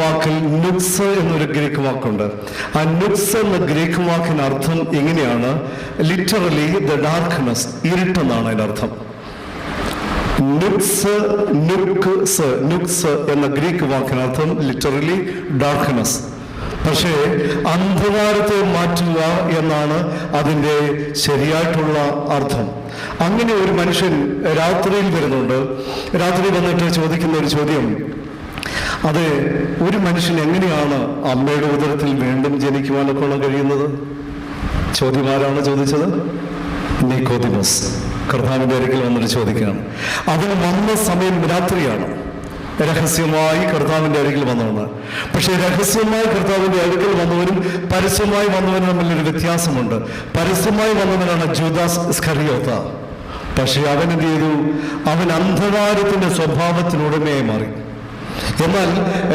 വാക്കിൽ നുക്സ് എന്നൊരു ഗ്രീക്ക് വാക്കുണ്ട്. ആ നുക്സ് എന്ന ഗ്രീക്ക് വാക്കിന് അർത്ഥം എങ്ങനെയാണ്? ലിറ്ററലി ദ ഡാർക്ക്നെസ് ഇരുട്ടെന്നാണ് അതിനർത്ഥം നുക്സ് നുക്സ് നുക്സ് എന്ന ഗ്രീക്ക് വാക്കിനർത്ഥം ലിറ്ററലി ഡാർക്ക്നെസ് പക്ഷേ അന്ധകാരത്തെ മാറ്റുക എന്നാണ് അതിന്റെ ശരിയായിട്ടുള്ള അർത്ഥം. അങ്ങനെ ഒരു മനുഷ്യൻ രാത്രിയിൽ വരുന്നുണ്ട്. രാത്രി വന്നിട്ട് ചോദിക്കുന്ന ഒരു ചോദ്യം അത് ഒരു മനുഷ്യൻ എങ്ങനെയാണ് അമ്മയുടെ ഉദരത്തിൽ വീണ്ടും ജനിക്കുവാനൊക്കെ കഴിയുന്നത്? ചോദ്യം ആരാണ് ചോദിച്ചത്? നിക്കോദിമസ് കർത്താവിന്റെ അരികിൽ വന്നിട്ട് ചോദിക്കുകയാണ് അവൻ വന്ന സമയം രാത്രിയാണ്. രഹസ്യമായി കർത്താവിന്റെ അരികിൽ വന്നവന്. പക്ഷേ രഹസ്യമായി കർത്താവിന്റെ അരികിൽ വന്നവനും പരസ്യമായി വന്നവനും ഒരു വ്യത്യാസമുണ്ട്. പരസ്യമായി വന്നവനാണ് ജൂദാസ് സ്കറിയോത്ത പക്ഷെ അവൻ എന്ത് ചെയ്തു? അവൻ അന്ധകാരത്തിന്റെ സ്വഭാവത്തിനുടമയായി മാറി. Tem uma, é,